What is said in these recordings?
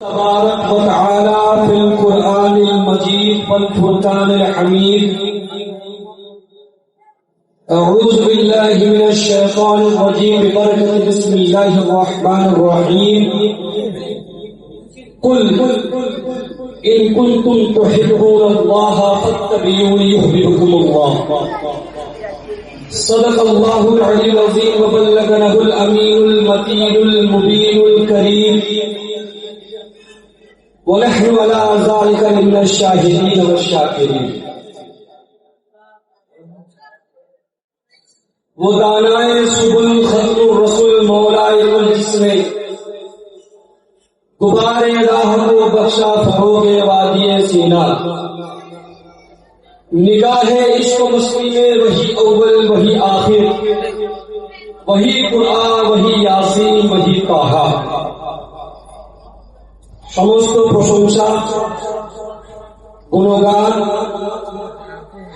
تبارک و تعالی فی القرآن المجید والفرطان الحمید. اعوذ باللہ من الشیطان الرجیم، ببرکت بسم اللہ الرحمن الرحیم. قل، ان کنتم تحبون اللہ فاتبیون یحبیكم اللہ. صدق اللہ العلی العظیم وبلغنه الامین المتین المبین الكریم ونحن على ذلك من الشاهدين والشاكرين. وہ دانائے سبل خط رسول مولائے کل جس نے گبار راہ کو بخشا فروغ وادی سینا. نگاہ عشق مسلم وہی اول، وہی آخر، وہی قرآن، وہی یاسین، وہی پاہا সমস্ত প্রশংসা, গুণগান,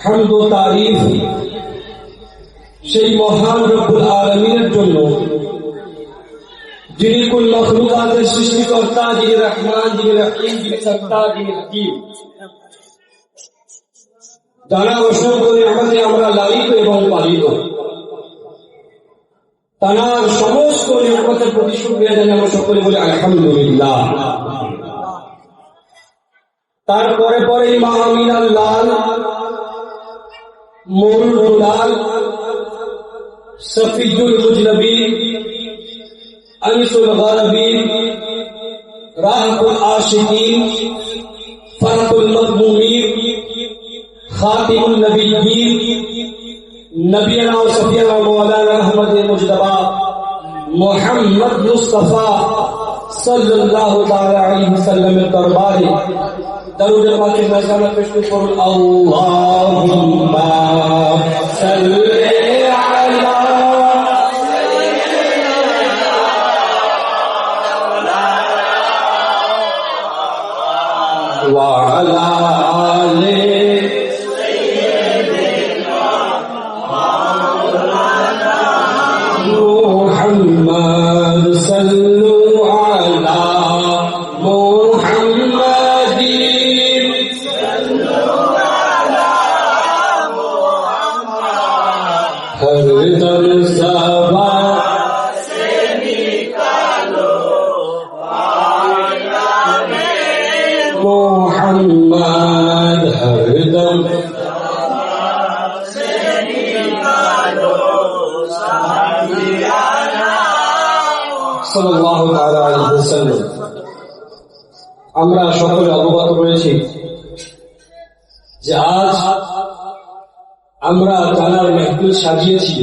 হামদ তারিফ সেই মহান রব্বুল আলমিনের জন্য, যিনি কুল মখলুকাতের সৃষ্টিকর্তা, যিনি রহমান, যিনি রহিম, যিনি সত্তা, যিনি হাকিম। জানা অসংখ্য আমাদের আমরা লালিত এবং পালিত। তার সমস্ত নিরাপত্তার প্রতি শুক্রিয়া জানিয়ে আমরা সকলে বলি আলহামদুলিল্লাহ। তারপরে পরে মা আমিনার লাল মরুল লাল সফিজুল মুজনবী, আনিসুল গারবীন রাহবুল আশিকিন ফারকুল মকমুমিন খাতিমুল নবীয়্যিন নবিয়ানা ও সফিয়ানা মৌলানা আহমদ মুজতবা মোহাম্মদ মুস্তাফা সাল্লাল্লাহু তাআলা আলাইহি ওয়াসাল্লামের দরবারে দরুদ পাকে Daruda Pakistan Allahumma salli আমরা সকলে অবগত রয়েছি যে আজ আমরা তানার মেহফিল সাজিয়েছি।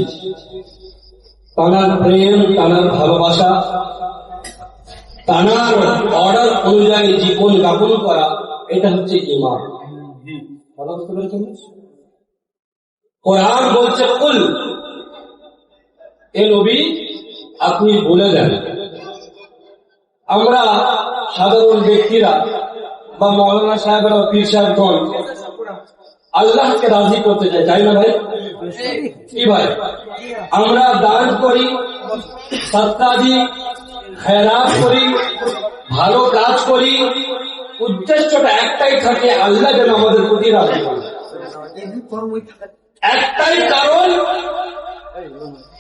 তানার প্রেম, তানার ভালোবাসা, তানার অর্ডার অনুযায়ী জীবন যাপন করা, এটা হচ্ছে ইমান কোরআন বলছে, কুল এ নবী, আপনি বলে দেন। আমরা সাধারণ ব্যক্তিরা বা মৌলানা সাহেবরা পীর সাহেবগণ আল্লাহকে রাজি করতে চাই, তাই না ভাই? কি ভাই। আমরা দান করি সত্তা দিই করি, ভালো কাজ করি, উদ্দেশ্যটা একটাই থাকে, আল্লাহ যেন আমাদের প্রতি রাজি হন। একটাই কারণ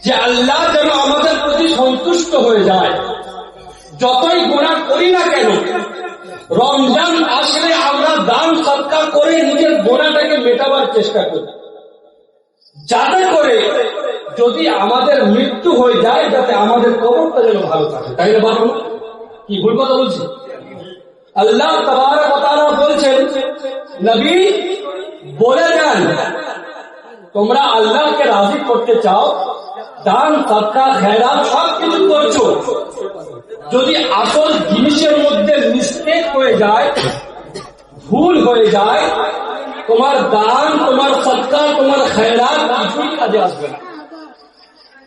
যে আল্লাহ যেন আমাদের প্রতি সন্তুষ্ট হয়ে যায়। যতই গোনা করি না কেন, রমজান আসলে আমরা দান সৎকার করে নিজের গোনাটাকে মেটাবার চেষ্টা করি। যাতে করে যদি আমাদের মৃত্যু হয়ে যায়, যাতে আমাদের কবরটা যেন ভালো থাকে। তাই না বাবু? কি ভুল কথা বলছি? আল্লাহ বলছেন, নবী, বলে যান, তোমরা আল্লাহকে রাজি করতে চাও, দান, সৎকার খেরাত সব কিছু করছ। যদি আসল জিনিসের মধ্যে মিস্টেক হয়ে যায়, ভুল হয়ে যায়, তোমার দান, তোমার সৎকার, তোমার খেরাত কিছুই কাজে আসবে না।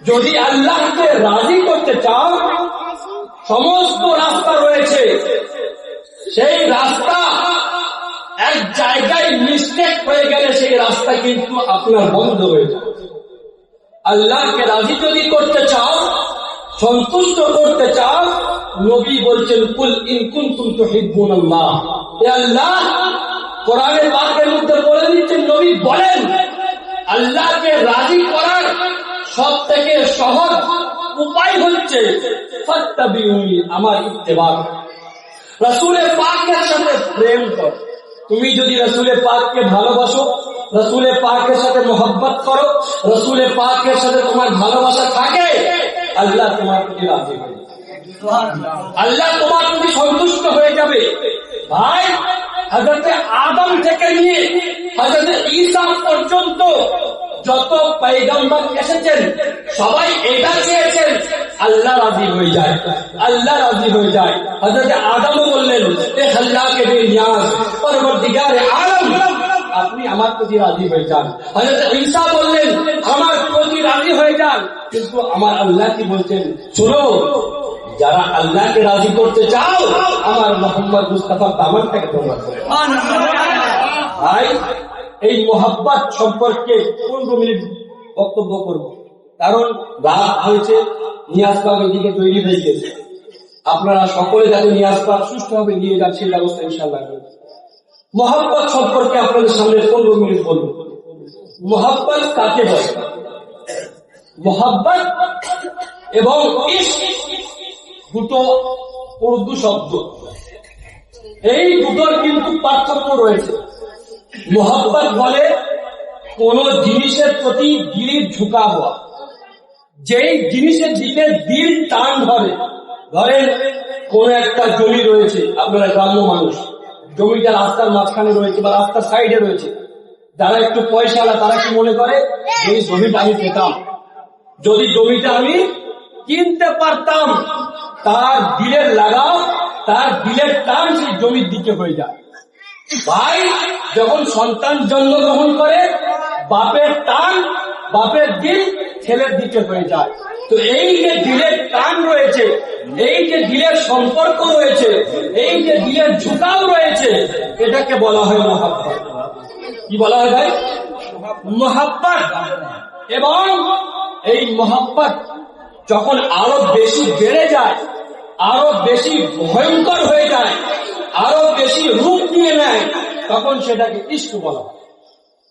যদি আল্লাহকে রাজি করতে চাও, সমস্ত রাস্তা রয়েছে। সেই রাস্তা এক জায়গায় মিস্টেক হয়ে গেলে সেই রাস্তা কিন্তু আপনার বন্ধ হয়ে যাবে আল্লাহকে রাজি যদি করতে চাও সন্তুষ্ট করতে চাও, নবী বলছেন, কুল ইন কুনতুম তুহিব্বুনাল্লাহ। এ আল্লাহ কোরআনের বাক্যের মধ্যে বলে দিচ্ছেন, নবী বলেন, আল্লাহকে রাজি করার সব থেকে সহজ উপায় হচ্ছে আমার ইত্তেবা রসুলের পাকের সাথে প্রেম কর। তুমি যদি রসুলের পাককে ভালোবাসো রসুলের পাকের সাথে মোহব্বত করো রসুলের পাকের সাথে তোমার ভালোবাসা থাকে আল্লাহ তোমার প্রতি রাজি হবে আল্লাহ তোমার প্রতি সন্তুষ্ট হয়ে যাবে। ভাই হজরতে আদম থেকে নিয়ে হজরতে ঈসা পর্যন্ত যত পৈগম্বর এসেছেন, সবাই এটা চেয়েছেন, আল্লাহ রাজি হয়ে যায়, আল্লাহ রাজি হয়ে যায়। হজরত আদমও বললেন, এ আল্লাহকে আপনি আমার প্রতি রাজি হয়ে যান। ঈসা বললেন, আমার প্রতি রাজি হয়ে যান। কিন্তু আমার আল্লাহ কি বলছেন? শোনো, যারা আল্লাহকে রাজি করতে চাও, আমার মোহাম্মদ মুস্তাফার দামানটাকে তোমরা ভাই, এই মোহাব্বত সম্পর্কে পনেরো মিনিট বক্তব্য করব? কারণ রাত হয়েছে নিয়াজবাগ এদিকে তৈরি হয়ে গেছে। আপনারা সকলে যাতে নিয়াজবাগ সুষ্ঠুভাবে নিয়ে যান, সেই ব্যবস্থা ইনশাল্লাহ করবে। মোহাব্বত সম্পর্কে আপনাদের সামনে পনেরো মিনিট বলব মোহাব্বত কাকে বলে? মোহাব্বত এবং দুটো উর্দু শব্দ। এই দুটোর কিন্তু পার্থক্য রয়েছে। মোহাব্বত বলে কোন জিনিসের প্রতি দিলির ঝুঁকা হওয়া। যেই জিনিসের দিকে দিল টান ধরে, ধরেন কোন একটা জমি রয়েছে, আপনারা গ্রাম্য মানুষ। জমিটা রাস্তার মাঝখানে রয়েছে বা রাস্তার সাইডে রয়েছে। যারা একটু পয়সাওয়ালা, তারা কি মনে করে? এই জমিটা আমি পেতাম। যদি জমিটা আমি কিনতে পারতাম, তার দিলের লাগাও তার দিলের টান সেই জমির দিকে হয়ে যায়। ভাই, যখন সন্তান জন্মগ্রহণ করে, বাপের টান বাপের দিল ছেলের দিকে হয়ে যায়। তো এই যে দিলের টান রয়েছে, এই যে দিলের সম্পর্ক রয়েছে, এই যে দিলের ঝুঁকাও রয়েছে, এটাকে বলা হয় মহাব্বত। কি বলা হয় ভাই? মহাব্বত। এবং এই মহাব্বত যখন আরও বেশি বেড়ে যায়, আরও বেশি ভয়ঙ্কর হয়ে যায়, আরও বেশি রূপ নিয়ে নেয়, তখন সেটাকে ইস্ক বলা হয়।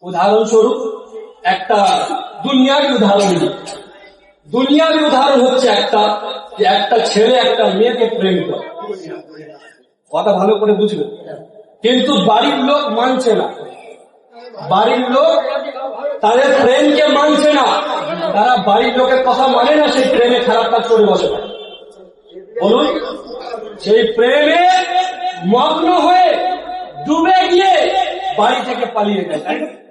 উদাহরণস্বরূপ একটা দুনিয়ার উদাহরণ দুনিয়ার উদাহরণ হচ্ছে একটা যে একটা ছেলে একটা মেয়েকে প্রেম করে। কথা ভালো করে বুঝবে? কিন্তু বাড়ির লোক মানছে না। বাড়ির লোক তাদের প্রেমকে মানছে না। তারা বাড়ির লোকের কথা মানে না সেই প্রেমে খারাপ কাজ করে বসে। বলুন, সেই প্রেমে মগ্ন হয়ে ডুবে গিয়ে বাড়ি থেকে পালিয়ে গেছে?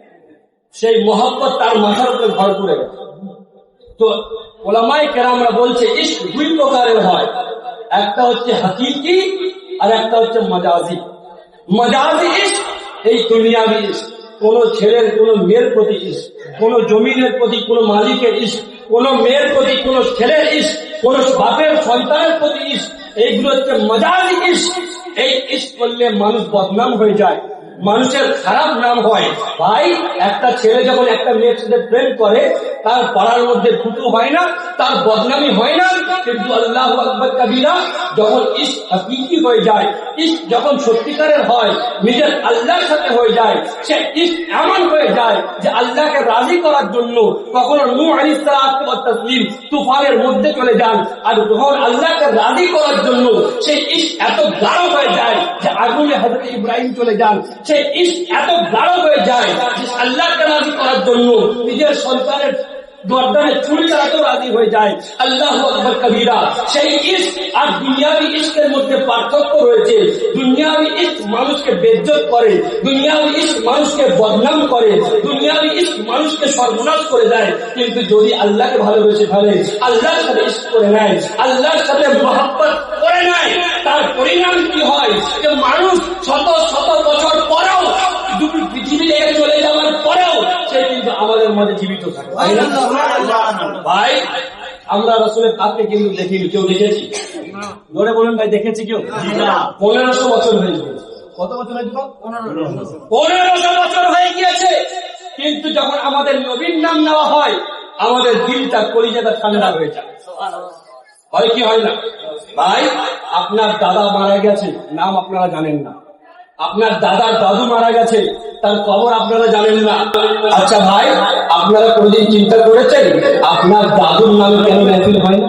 সেই মহব্বত তার মাথার উপরে ভর করে তো ওলামাই কেরামরা বলছে ইস্ক দুই প্রকারের হয়। একটা হচ্ছে হাকিকি আর একটা হচ্ছে মজাজি। মজাজি ইস্ক এই দুনিয়াবি ইস্ক কোন ছেলের, কোন মেয়ের প্রতি ইস্ক কোন জমিনের প্রতি, কোন মালিকের ইস্ক কোন মেয়ের প্রতি, কোন ছেলের ইস্ক কোন বাপের, সন্তানের প্রতি ইস্ক এইগুলো হচ্ছে মজাজি ইস্ক এই ইস্ক করলে মানুষ বদনাম হয়ে যায়। মানুষের খারাপ নাম হয়। ভাই, একটা ছেলে যখন একটা মেয়ের সাথে প্রেম করে, তার পাড়ার মধ্যে ফুটু হয় না, তার বদনামি হয় না, কিন্তু আল্লাহ আকবর কাবিরা যখন ইস হাকিকি হয়ে যায় ইস যখন সত্যিকারের হয়, নিজের আল্লাহর সাথে হয়ে যায়, সে ইস এমন হয়ে যায় যে আল্লাহকে রাজি করার জন্য কখনো নূ আলী তসলিম তুফানের মধ্যে চলে যান, আর যখন আল্লাহকে রাজি করার জন্য সেই ইস এত গাঢ় হয়ে যায় যে আগুনে হজরত ইব্রাহিম চলে যান ইস এত গাঢ় হয়ে যায় যে আল্লাহকে রাজি করার জন্য নিজের সন্তানের গর্দানে চুরি চালাতে রাজি হয়ে যায়। আল্লাহ আকবর কবিরা। সেই ইস আর দুনিয়াবি ইস্কের মধ্যে পার্থক্য রয়েছে। দুনিয়াবি ইস্ক মানুষকে বেজ্জত করে, দুনিয়াবি ইস্ক মানুষকে বদনাম করে, দুনিয়াবি ইস্ক মানুষকে সর্বনাশ করে দেয়। কিন্তু যদি আল্লাহকে ভালোবেসে ফেলে, আল্লাহর সাথে ইস্ক করে নেয়, আল্লাহর সাথে মহাব্বত করে নেয়, তার পরিণাম কি হয়? যে মানুষ শত শত বছর পরেও দুটি পৃথিবী থেকে চলে কিন্তু আমাদের মাঝে জীবিত থাকে। ভাই আমরা রসুলের কিন্তু দেখিনি কেউ দেখেছি? ধরে বলুন ভাই দেখেছি কেউ? পনেরোশো বছর হয়ে গিয়েছে। কত বছর হয়েছে পনেরোশো বছর হয়ে গিয়েছে কিন্তু যখন আমাদের নবীন নাম নেওয়া হয় আমাদের দিলটা কলিজাটা ঠান্ডা হয়ে যায়। হয় কি হয় না? ভাই আপনার দাদা মারা গেছে নাম আপনারা জানেন না। আপনার দাদার দাদু মারা গেছে তার খবর আপনারা জানেন না। আচ্ছা ভাই আপনারা কোনদিন চিন্তা করেছেন আপনার দাদুর নামে কেন মেহফিল হয়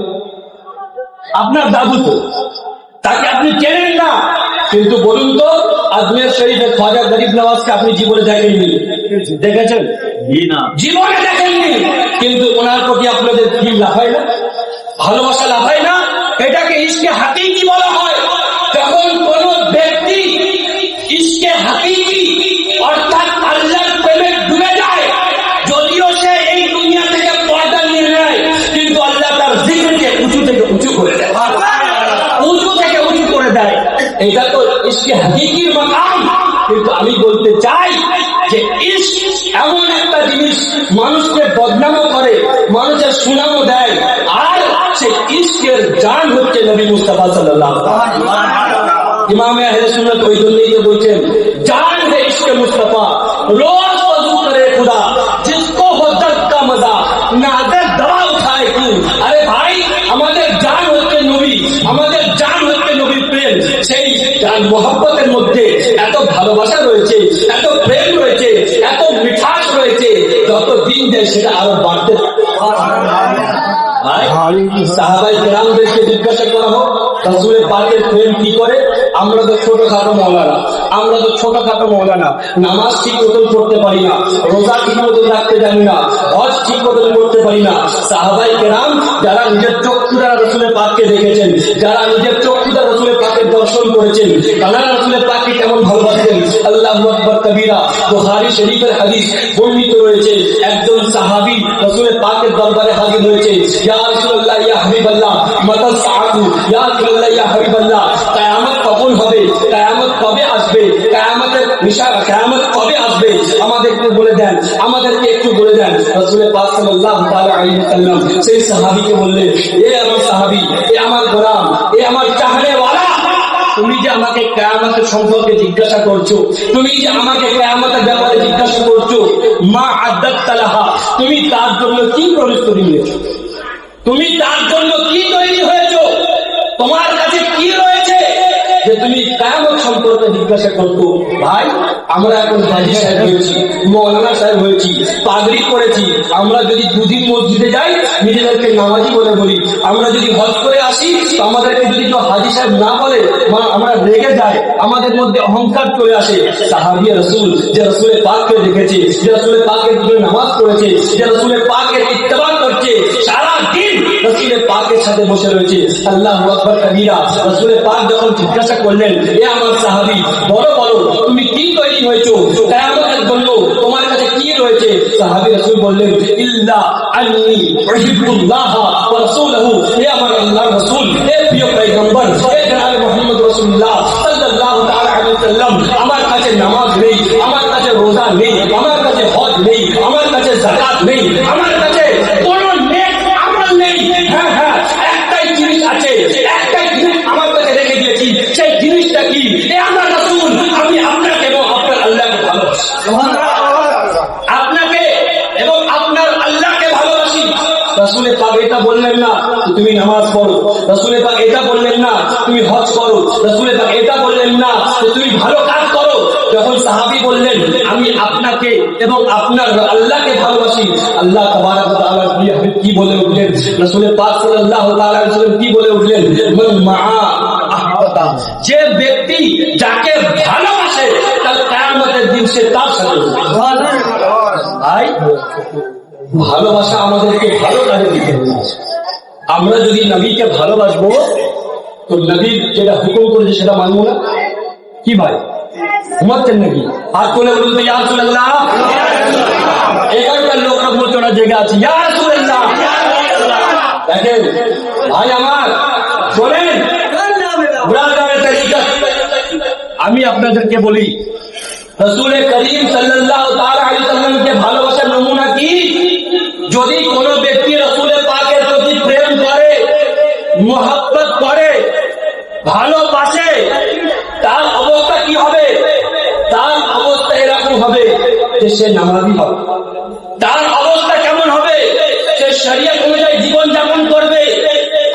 আপনার দাদু তো। তাকে আপনি চেনেন না। কিন্তু বলুন তো আজমের শরীফের খাজা গরিব নওয়াজকে আপনি জীবনে দেখেননি। দেখেছেন? জীবনে দেখেননি। কিন্তু ওনার প্রতি আপনাদের কি লাফায় না? ভালোবাসা লাফায় এটা তো ইসকে হাকিকির মাকাম কিন্তু আমি বলতে চাই যে ইস এমন একটা জিনিস মানুষকে বদনামও করে মানুষের সুনামও দেয় আর সে ইস্কের জান হচ্ছে নবী মুস্তাফা সাল্লাল্লাহু আলাইহি ওয়াসাল্লাম। ইমামে আহলে সুন্নাত ওই জন্যই তো বলছেন জান है इश्क मुस्तफा रोज वजू करे खुदा जिसको हो दर्द का मजा नादर दवा উঠায় কি আরে ভাই আমাদের জান হচ্ছে নবী আমাদের জান জান মোহাব্বতের মধ্যে এত ভালোবাসা রয়েছে এত প্রেম রয়েছে এত মিঠাস রয়েছে যত দিন যায় সেটা আরও বাড়তে সাহাবাই জিজ্ঞাসা করা হোক রসুলের পাকের প্রেম কি করে? আমরা তো ছোটখাটো মৌলানা। আমরা তো ছোটখাটো মৌলানা নামাজ ঠিক মতন পড়তে পারি না, রোজা ঠিক মতন রাখতে জানি না, হজ ঠিক মতন করতে পারি না। সাহাবাই কেরাম যারা নিজের চক্ষু দ্বারা রসুলের পাককে দেখেছেন, যারা নিজের চক্ষু দ্বারা রসুলের পাকের দর্শন করেছেন, তারা রসুলের পাককে কেমন ভালোবাসেন আল্লাহ আকবর কবিরা, বুখারী শরীফের হাদিস বর্ণিত রয়েছে, একজন সাহাবি রসুলের পাকের দরবারে হাজির হয়েছে, ইয়া রাসূলুল্লাহ, ইয়া হাবিবাল্লাহ, মাতাল সাআতু, ইয়া রাসূলুল্লাহ, ইয়া হাবিবাল্লাহ কিয়ামত কখন হবে কিয়ামত কবে আসবে যে আমাকে সম্পর্কে জিজ্ঞাসা করছ, তুমি যে আমাকে কেয়ামতের ব্যাপারে জিজ্ঞাসা করছ, মা আদাত তালাহা তুমি তার জন্য কি প্রস্তুতি নিয়েছো? তুমি তার জন্য কি তৈরি তুমি কেয়ামত সম্পর্কে জিজ্ঞাসা করতো ভাই, আমরা এখন হাজি সাহেব হয়েছি, মৌলানা সাহেব হয়েছি, পাগড়ি করেছি আমরা যদি দুদিন মসজিদে যাই, নিজেদেরকে নামাজি বলে বলি। আমরা যদি হজ করে আসি আমাদেরকে যদি কেউ হাজি সাহেব না বলে আমরা রেগে যাই, আমাদের মধ্যে অহংকার চলে আসে। সাহাবি রসুল যে রসুলের পাককে দেখেছে, যে রসুলের দুটো নামাজ পড়েছে, যে রসুলের পাকের ইত্তেবা করছে, সারা পাকের সাথে বসে রয়েছে। আল্লাহ আকবর কবিরা। রসুলের পাক যখন জিজ্ঞাসা করলেন, এ আমার সাহাবি, বলো বলো, তুমি কি তৈরি হয়েছো? কেয়ামতের জন্য তোমার কাছে কি রয়েছে? সাহাবি রসুল বললেন, ইল্লা আন্নি উহিব্বুল্লাহ ওয়া রাসূলুহু। হে আমার আল্লাহর রাসূল, হে প্রিয় পয়গম্বর, হে জনাব মুহাম্মদ রাসূলুল্লাহ সাল্লাল্লাহু তাআলা আলাইহি ওয়াসাল্লাম, আমার কাছে নামাজ নেই, আমার কাছে রোজা নেই, আমার কাছে হজ নেই, আমার কাছে যাকাত নেই, আমার কাছে কোনো নেক আমল নেই হ্যাঁ হ্যাঁ একটাই জিনিস আছে একটাই জিনিস আমার কাছে রেখে দিয়েছি সেই জিনিসটা কি এ আমার রাসূল আমি আপনাকে এবং আপনার আল্লাহকে ভালোবাসি আপনাকে এবং আপনার আল্লাহকে ভালোবাসি রসুলের পাক এটা বললেন না তুমি নামাজ পড়ো। রসুলের পাক এটা বললেন না, তুমি হজ করো। রসুলের পাক এটা বললেন না তুমি ভালো কাজ করো। যখন সাহাবি বললেন, আমি আপনাকে এবং আপনার আল্লাহকে ভালোবাসি। আল্লাহ কি বলে উঠলেন? রসুলের পাক ওয়াসাল্লাম কি বলে উঠলেন? যে ব্যক্তি যাকে ভালোবাসে, তার কিয়ামতের দিন সে তার সাথে ভালোবাসা আমাদেরকে ভালো কাজে দিতে হবে। আমরা যদি নবীকে ভালোবাসবো, তো নবীর যেটা হুকুম করেছে সেটা মানবো না? কি ভাই? ঘুমাচ্ছেন নাকি? হাত তুলে বলুন তো ইয়ার সুল্লাহ এখানকার লোকরা বলছে ওরা জেগে আছে ইয়ার সুল্লাহ দেখেন, ভাই আমার, শোনেন। ব্রাদারের তরিকত আমি আপনাদেরকে বলি রসুল করিম সাল্লাল্লাহু তাআলা আলাইহি সাল্লামকে ভালোবাসার নমুনা কি? যদি কোন ব্যক্তি রসুলের পাকের প্রতি প্রেম করে মোহাব্বত করে ভালোবাসে তার অবস্থা কি হবে তার অবস্থা এরকম হবে যে সে নামাজি হবে। তার অবস্থা কেমন হবে? সে শরীয়ত অনুযায়ী জীবন যাপন করবে।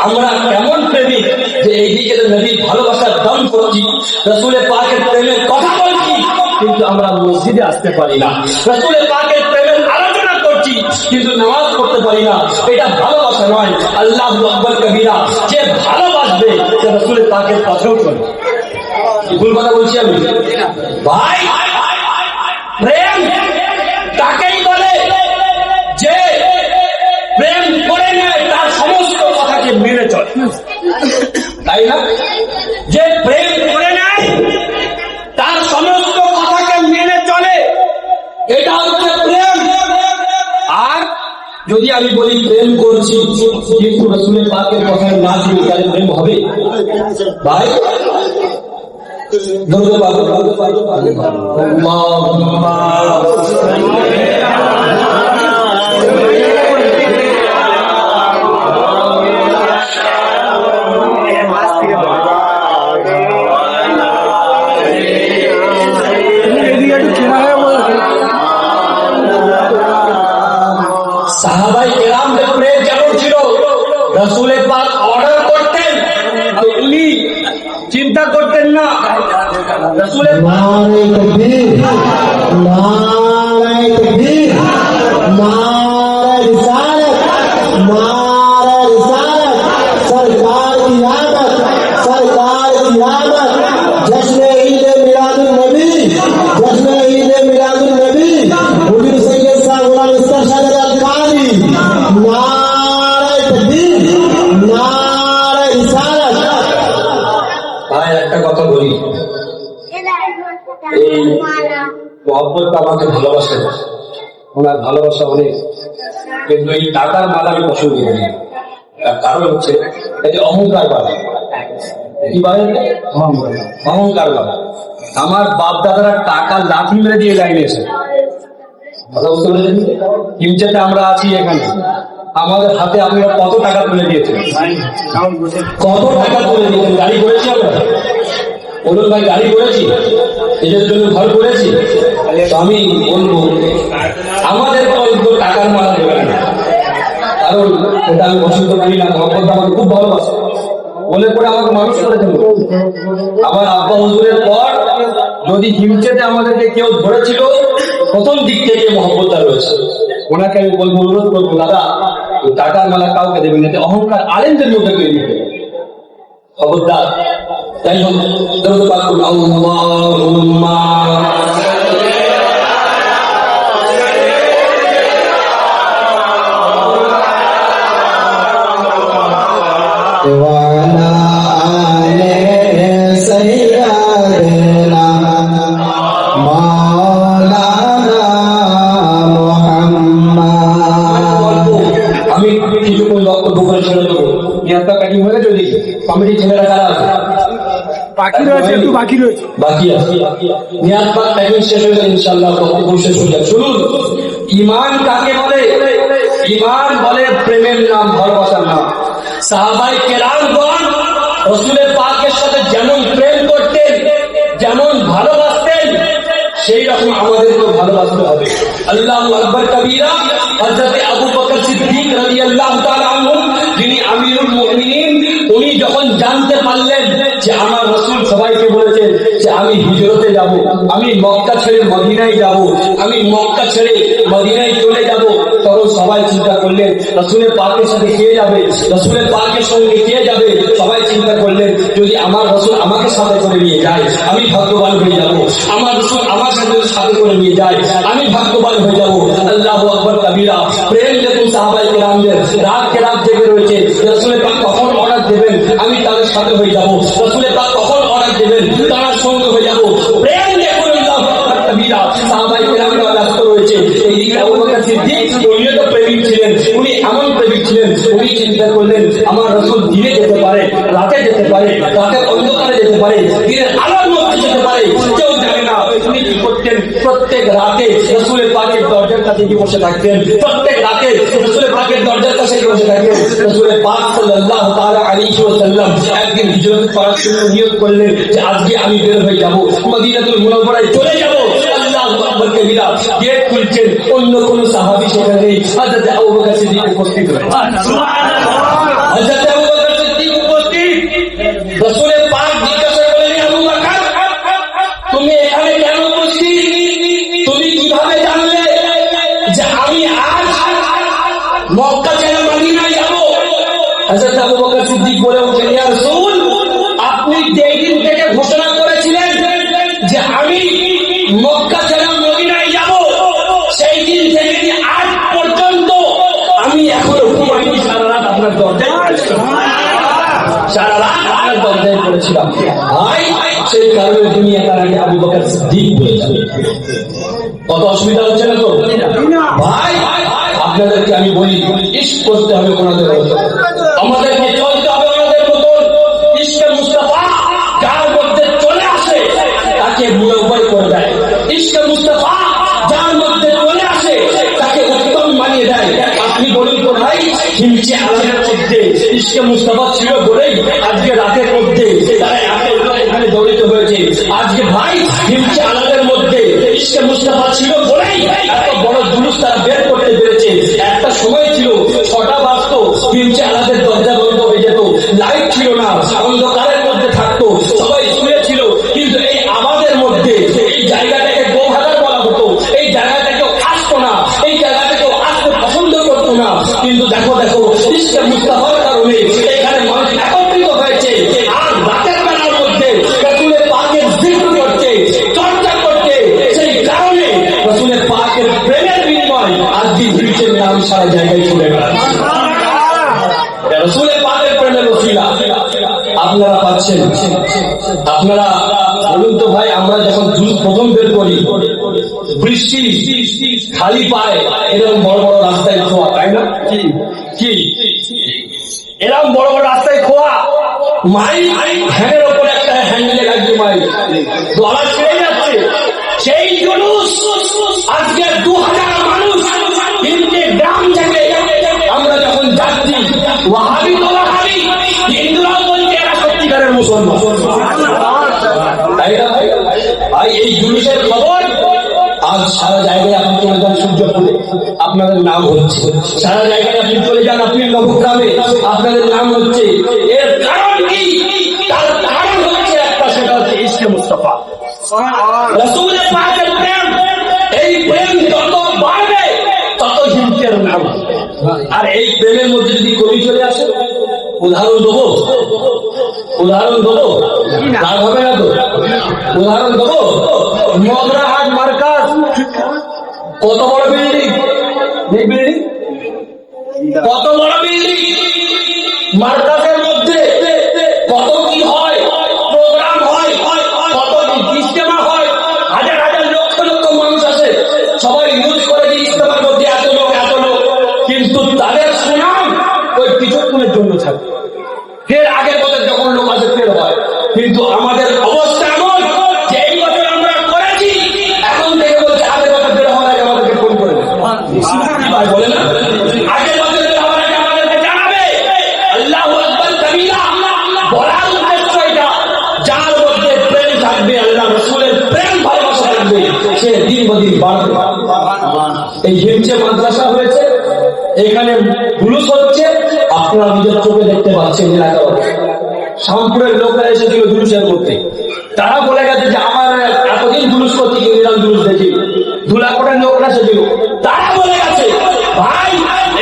আমরা কেমন প্রেমিক যে এইদিকে নদীর ভালোবাসার দম করছি, রসুলের পাকের প্রেমের কথা বলছি, কিন্তু আমরা মসজিদে আসতে পারি না। রসুলের পাকের প্রেমের আলোচনা করছি, কিন্তু নামাজ করতে পারি না। এটা ভালোবাসা নয়। আল্লাহ আকবর কবিরা যে ভালোবাসবে, সে রসুলের পাকের কথাও চলে ভুল কথা বলছি আমি? ভাই প্রেম তাকেই বলে যে প্রেম করে নেয় তার সমস্ত কথাকে মেনে চলে তাই না যে প্রেম করে নেয় তার সমস্ত কথাকে মেনে চলে এটা হচ্ছে প্রেম আর যদি আমি বলি প্রেম করছি কিন্তু রসুলের পাকের কথায় না শুনি তাহলে প্রেম হবে ভাই দৌড়ে রসুলের পাক नारे মহব্বত আমাকে ভালোবাসে। ওনার ভালোবাসা অনেক কিন্তু এই টাকার মালা আমি পছন্দ করি। তার কারণ হচ্ছে এই যে অহংকার বাড়া কি বলে? অহংকার বাড়া আমার বাপ দাদারা টাকা লাঠি মেরে দিয়ে লাইনে এসে। কথা বুঝতে পেরেছেন? হিমচেতে আমরা আছি এখানে। আমাদের হাতে আপনারা কত টাকা তুলে দিয়েছেন? কত টাকা তুলে দিয়েছেন? গাড়ি করেছি আমরা। বলুন ভাই গাড়ি করেছি নিজের জন্য ঘর করেছি, আমি বলব, আমাদের অল্প টাকার মালা দেবেন না কারণ এটা আমি পছন্দ করি না মহব্বত আমাকে খুব ভালোবাসে। বলে করে আমাকে মানুষ করেছিল আমার আব্বা হুজুরের পর যদি হিমচেতে আমাদেরকে কেউ ধরেছিল, প্রথম দিক থেকে মহব্বতটা রয়েছে। ওনাকে আমি বলব, অনুরোধ করব, দাদা টাকার মালা কাউকে দেবেন অহংকার আলেমদের মধ্যে তৈরি হবে খবরদার যাই হোক দরুদ পাক আল্লাহুম্মা বাকি রয়েছে একটু বাকি রয়েছে। বাকি আছে। নিয়াত পাক প্যাকিং শেষ হয়ে গেল ইনশাআল্লাহ বক্তব্য শেষ হয়ে যাবে শুনুন ইমান কাকে বলে? ইমান বলে প্রেমের নাম ভালোবাসার নাম। সাহাবাই কেরামগণ রসুলের পাকের সাথে যেমন প্রেম করতেন যেমন ভালোবাসতেন সেই রকম আমাদেরকে ভালোবাসতে হবে। আল্লাহ আকবর কবিরা, হযরত আবু বকর সিদ্দিক তাআলা আনহু, যিনি আমিরুল মুমিনিন, উনি যখন জানতে পারলেন যে আমার রাসূল সবাইকে বলেছেন যে আমি হিজরতে যাব, আমি মক্কা ছেড়ে মদিনায় যাব, আমি মক্কা ছেড়ে মদিনায় চলে যাব, তখন সবাই চিন্তা করলেন, রাসূলের পাকের সাথে কে যাবে? রাসূলের পাকের সঙ্গে কে যাবে? সবাই চিন্তা করলেন, যদি আমার রাসূল আমাকে সাথে করে নিয়ে যায়, আমি ভাগ্যবান হয়ে যাব। আমার রাসূল আমার রাত এমন প্রেমিক উনি চিন্তা করলেন, আমার রসুল দিনে যেতে পারে, রাতে যেতে পারে, রাতের অন্ধকারে যেতে পারে, দিনের আলোর মধ্যে যেতে পারে কেউ জানে না উনি কি করতেন প্রত্যেক রাতে রসুলের পাকের দরজার কাছে গিয়ে বসে থাকতেন। প্রত্যেক রাতে রসুলের পাকের দরজার কাছে গিয়ে বসে থাকতেন। রসুলের পাক সাল্লাল্লাহু তাআলা আলাইহি ওয়াসাল্লাম একদিন হিজরত করার জন্য নিয়োগ করলেন যে আজকে আমি বের হয়ে যাব মদিনাতুল মুনাওয়ারায় চলে যাব। আল্লাহু আকবার কবিরা গেট খুলছেন। অন্য কোন সাহাবী সেখানে নেই হযরত আবু বকর সিদ্দিক উপস্থিত হযরত আবু বকর সিদ্দিক উপস্থিত। রাসূলের বকর সিদ্দিক বলেছেন। কত অসুবিধা হচ্ছে না তো? ভাই আপনাদেরকে আমি বলি ইস্ক করতে হবে ওনাদের আমাদেরকে চলতে হবে ওনাদের মতো। ইস্কে মুস্তাফা যার মধ্যে চলে আসে তাকে মুরব্বই করে দেয়। ইস্কে মুস্তাফা যার মধ্যে চলে আসে তাকে উত্তম মানিয়ে দেয়। আপনি বলুন তো ভাই হিমচে আলাদের মধ্যে ইস্কে মুস্তাফা ছিল বলেই আজকে রাতের মধ্যে তারা দৌড়িত হয়েছে। আজকে ভাই হিমচে আলাদের মধ্যে ইস্কে মুস্তাফা ছিল বলেই এত বড় জুলুস তারা বের করতে পেরেছে। একটা সময় ছিল, ছটা বাজত হিমচে আলাদের দরজা বন্ধ হয়ে যেত। লাইট ছিল না, অন্ধকারের মধ্যে থাকতো, সবাই শুয়েছিল। কিন্তু এই আমাদের মধ্যে, এই জায়গাটাকে গোহাগার বলা হতো। এই জায়গাটা কেউ আসতো না, এই জায়গাটা কেউ আসতে পছন্দ করতো না। কিন্তু দেখো দেখো ইসকে মুস্তাফার কারণে বিনিময় আজকে ভিড়ছেন নাম সারা জায়গায় চলে বেড়াচ্ছে। রসুলের পাকের প্রেমের রসিলা আপনারা পাচ্ছেন। আপনারা বলুন তো ভাই আমরা যখন প্রথম বের করি বৃষ্টি খালি পায় এরকম বড় বড় রাস্তায় খোয়া তাই না? কি? এরকম বড় বড় রাস্তায় খোয়া মাই ভ্যানের ওপরে একটা হ্যান্ডেলে লাগছে মাই গলা ছেড়ে যাচ্ছে। সেই জুলুস আজকে দু হাজার মানুষ তিনটে গ্রাম থেকে আমরা যখন যাচ্ছি, ওয়াহাবি তো ওয়াহাবি হিন্দুরাও বলছে এরা সত্যিকারের মুসলমান। ভাই? এই সারা জায়গায় আপনাদের নাম হচ্ছে। সারা জায়গায় আপনি চলে যান আপনি নবগ্রামে। আপনাদের নাম হচ্ছে। এর কারণ কি তার কারণ হচ্ছে একটা সেটা হচ্ছে ইসকে মুস্তফা এই প্রেম যত বাড়বে, তত হিমকের নাম। আর এই প্রেমের মধ্যে যদি কবি চলে আসে, উদাহরণ দেবো? উদাহরণ দেবো? হবে না তো? উদাহরণ দেবো? মগরাহাট মার্কাজ। কত বড় বিল্ডিং বিল্ডিং কত সে দিন বদিন বাড়বে এই হিমচে মাদ্রাসা হয়েছে এখানে জুলুস হচ্ছে আপনারা নিজের চোখে দেখতে পাচ্ছেন এলাকা শামপুরের লোকেরা এসেছিল জুলুসের করতে তারা বলে গেছে যে আমার এতদিন জুলুস করছি এরকম জুলুস দেখি ধুলাকোটের লোকরা এসেছিল তারা বলে গেছে ভাই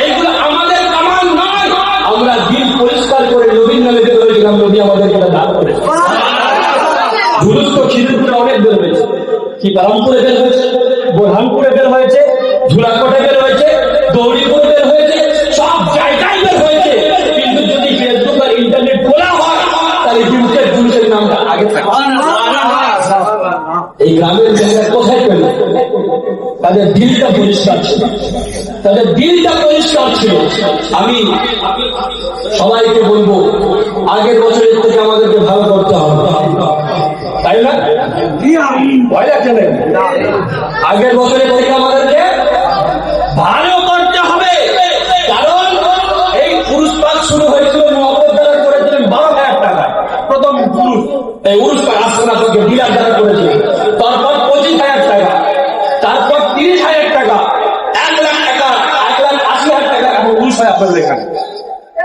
এইগুলো আমাদের কামান নয়। আমরা দিন পরিষ্কার করে নবীন নামে বের হয়েছিলাম নবী আমাদেরকে এটা দান করে জুলুস তো খিদিরপুরে অনেক বের হয়েছে কি রামপুরে বের হয়েছে? বোরহানপুরে বের হয়েছে, ধুলাকোটে বের হয়েছে, দৌড়িপুরে বের হয়েছে, সব জায়গায় বের হয়েছে। কিন্তু যদি ফেসবুক আর ইন্টারনেট খোলা হয়, তাহলে জুলুসের জুলুসের নামটা আগে এই গ্রামের জায়গায় কোথায় পেল? তাদের দিলটা পরিষ্কার ছিল। তাদের দিলটা পরিষ্কার ছিল। আমি সবাইকে বলব, আগের বছরের থেকে আমাদেরকে ভালো আগের বছরের থেকে আমাদেরকে ভালো করতে হবে। কারণ এই পাক শুরু হয়েছিল করেছিলেন বারো হাজার টাকা। প্রথম পুরুষ, এই আস্তানা থেকে দ্বারা করেছিলেন তারপর হাজার টাকা। এক লাখ টাকা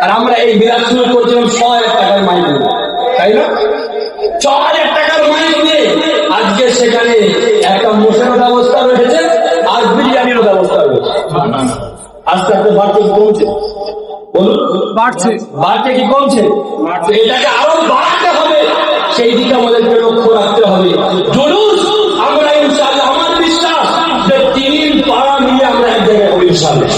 আর আমরা এই বিলাস শুরু করেছিলাম ছ হাজার টাকার মাইক তাই না ছ হাজার টাকার মাইক নিয়ে একটা ব্যবস্থা রয়েছে আর বিরিয়ানিরও ব্যবস্থা রয়েছে। আস্তে আস্তে বাড়তে কমছে। বলুন বাড়ছে। বাড়তে কি কমছে? এটাকে আরও বাড়াতে হবে। সেই দিকে আমাদেরকে লক্ষ্য রাখতে হবে। আমরা ইনশাআল্লাহ আমার বিশ্বাস যে তিন পাড়া মিলে আমরা এক জায়গায় ইনশাআল্লাহ।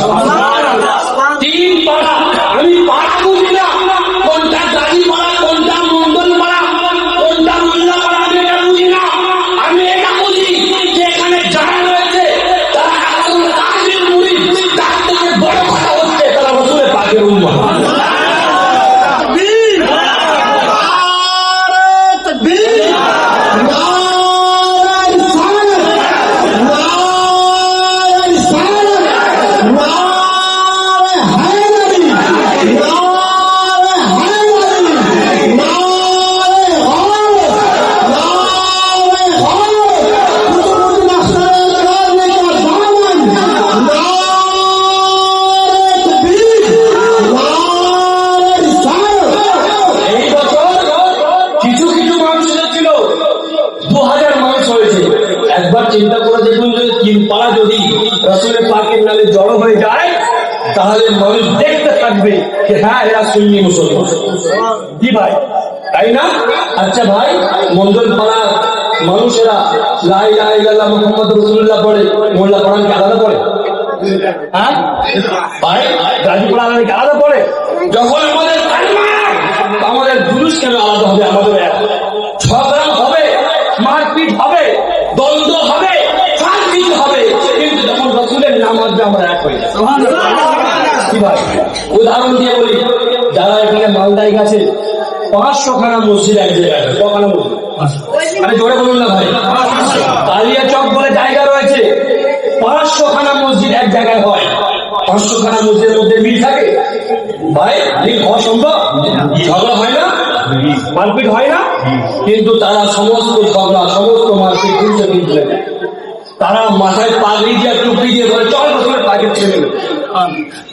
তিন পাড়া যদি রসুলের পাকের নামে জড়ো হয়ে যায়, তাহলে মানুষ দেখতে থাকবে যে হ্যাঁ এরা সুন্নি মুসলমান। কি ভাই, তাই না? আচ্ছা ভাই, মন্ডল পাড়ার মানুষেরা লাই লাই লাল্লাহ মোহাম্মদ রসুল্লাহ পড়ে, মোল্লা পড়ান কি আলাদা পড়ে? হ্যাঁ? ভাই, গাজী পড়ান কি আলাদা পড়ে? যখন আমাদের আমাদের জুলুস কেন আলাদা হবে? আমাদের ঝগড়া হবে, মারপিট হবে, দ্বন্দ্ব হবে শান্তি হবে কিন্তু যখন রসুলের নাম আসবে আমরা এক হয়ে যাব কি ভাই উদাহরণ দিয়ে বলি, যারা এখানে পাঁচশো খানা মসজিদ এক জায়গায় আরে জোরে বলুন না ভাই। কালিয়া চক বলে জায়গা রয়েছে, পাঁচশো খানা মসজিদ এক জায়গায় হয়। পাঁচশো খানা মসজিদের মধ্যে মিল থাকে? ভাই ঝগড়া হয় না? মারপিট হয় না? কিন্তু তারা সমস্ত ঝগড়া, সমস্ত মারপিট কিন্তু তারা মাথায় পাগড়ি দিয়ে টুপি দিয়ে বলে, চল পাখির ছেলে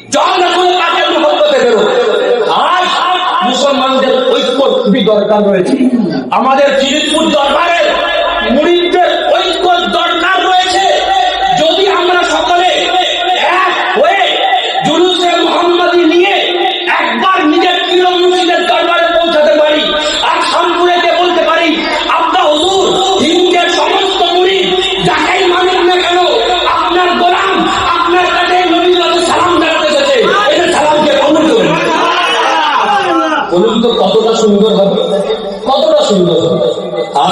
যখন আজ মুসলমানদের ঐক্য খুবই দরকার রয়েছে। আমাদের চিরিতপুর দরবারে মুড়িদের ঐক্য দরকার রয়েছে যদি আমরা সকলে এক হয়ে জুলুসে মোহাম্মদী নিয়ে একবার নিজের প্রিয় মুর্শিদের দরবারে পৌঁছাতে পারি আর শামপুরেতে বলতে পারি আপনার হুজুর হিন্দুদের সমস্ত মুড়ি যাকেই মানুন না কেন আপনার গোলাম আপনার কাছে নবীর কাছে সালাম জানাতে এসেছে এদের সালামকে কবুল করুন বলুন তো কতটা সুন্দর হবে কতটা সুন্দর হবে আর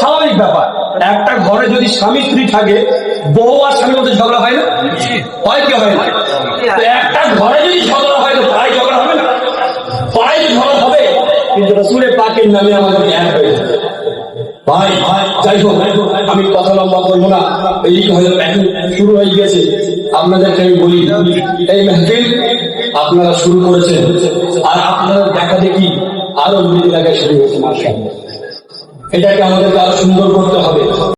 স্বাভাবিক ব্যাপার। একটা ঘরে যদি স্বামী স্ত্রী থাকে, বউ আর স্বামীর মধ্যে ঝগড়া হয় না? হয় কি হয় না? একটা ঘরে যদি ঝগড়া হয়, তো পাড়ায় ঝগড়া হবে না? পাড়ায় ঝগড়া হবে, কিন্তু রসুলের পাকের নামে আমাদের এক হয়ে যাবে। আমি কথা লম্বা করব না। হয়তো শুরু হয়ে গেছে। আপনাদেরকে আমি বলি, এই মেহফিল আপনারা শুরু করেছেন। আর আপনারা দেখা দেখি আরও দুই এলাকায় শুরু হয়েছে এটাকে আমাদেরকে আরও সুন্দর করতে হবে।